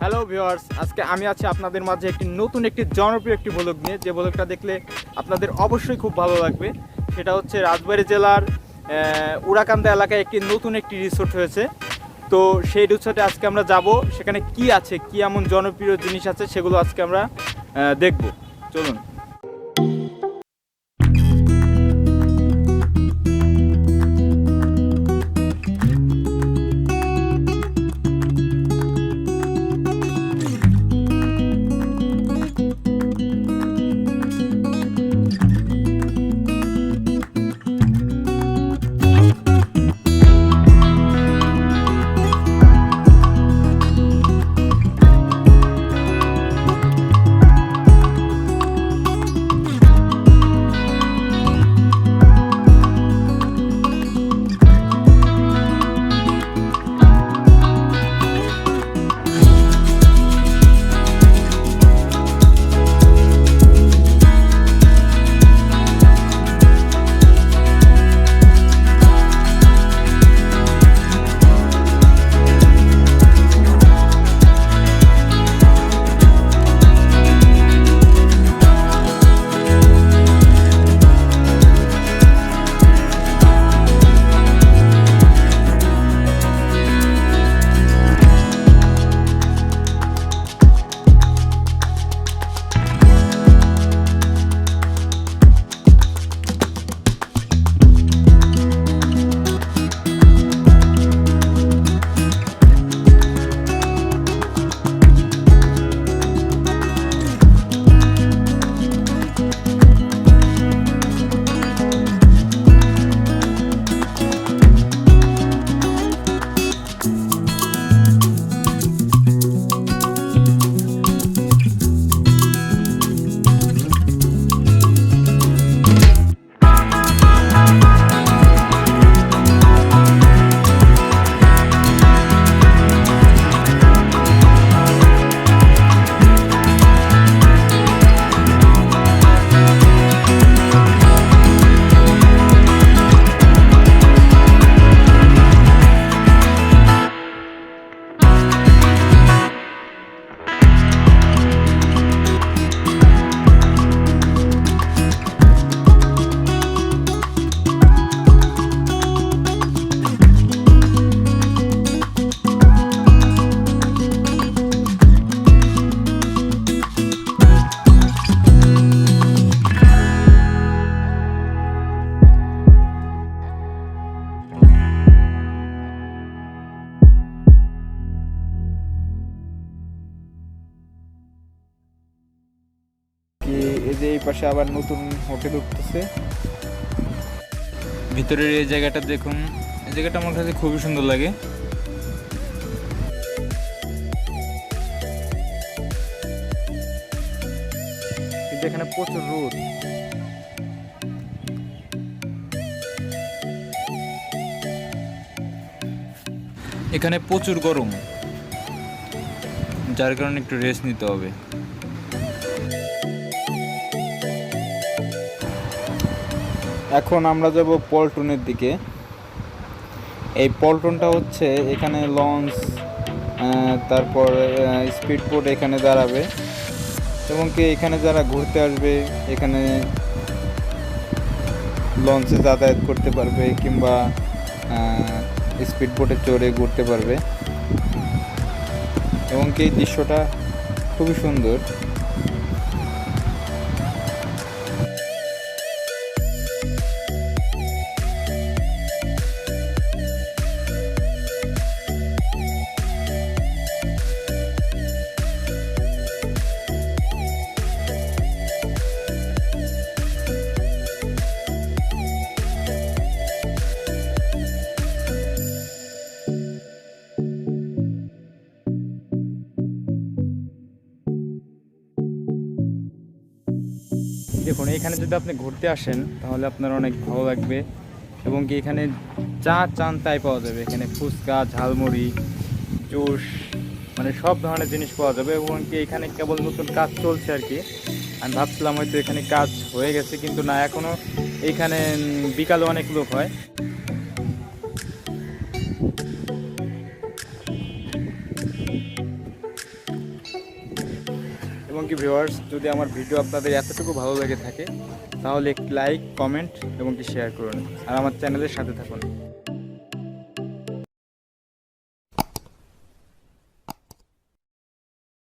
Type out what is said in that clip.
Hello viewers আজকে আমি আছি আপনাদের মাঝে একটি নতুন একটি জনপ্রিয় একটি ব্লগ নিয়ে। যে ব্লগটা দেখলে আপনাদের অবশ্যই খুব ভালো লাগবে। সেটা হচ্ছে রাজবাড়ী জেলার উড়াকান্দা এলাকায় একটি নতুন একটি রিসোর্ট হয়েছে। তো সেই রিসোর্টে আজকে আমরা যাব। সেখানে কি আছে, কি এমন জনপ্রিয় জিনিস আছে সেগুলো আজকে আমরা দেখব। চলুন। এই যে এই পাশে আবার নতুন হোটেল উঠতেছে। ভিতরের এই জায়গাটা দেখুন, এই জায়গাটা আমার কাছে খুবই সুন্দর লাগে। এখানে প্রচুর রোদ। এখানে প্রচুর গরম, যার কারণে একটু রেস্ট নিতে হবে। এখন আমরা যাব পল্টনের দিকে। এই পল্টনটা হচ্ছে এখানে লঞ্চ তারপর স্পিড বোট এখানে দাঁড়াবে। এবং কি এখানে যারা ঘুরতে আসবে, এখানে লঞ্চে যাতায়াত করতে পারবে কিংবা স্পিড বোটে চড়ে ঘুরতে পারবে। এবং কি এই দৃশ্যটা খুবই সুন্দর। দেখুন এখানে যদি আপনি ঘুরতে আসেন তাহলে আপনার অনেক ভালো লাগবে। এবং কি এখানে যা চান তাই পাওয়া যাবে। এখানে ফুচকা ঝালমুড়ি জুস মানে সব ধরনের জিনিস পাওয়া যাবে। এবং কি এখানে কেবল নতুন কাজ চলছে আর কি। আমি ভাবছিলাম হয়তো এখানে কাজ হয়ে গেছে কিন্তু না এখনও এইখানে উম, বিকালে অনেক লোক হয়। কি ভিউয়ার্স। যদি আমার ভিডিও আপনাদের এতটুকু ভালো লেগে থাকে, তাহলে একটি লাইক, কমেন্ট এবং কি শেয়ার করুন। আর আমার চ্যানেলের সাথে থাকুন।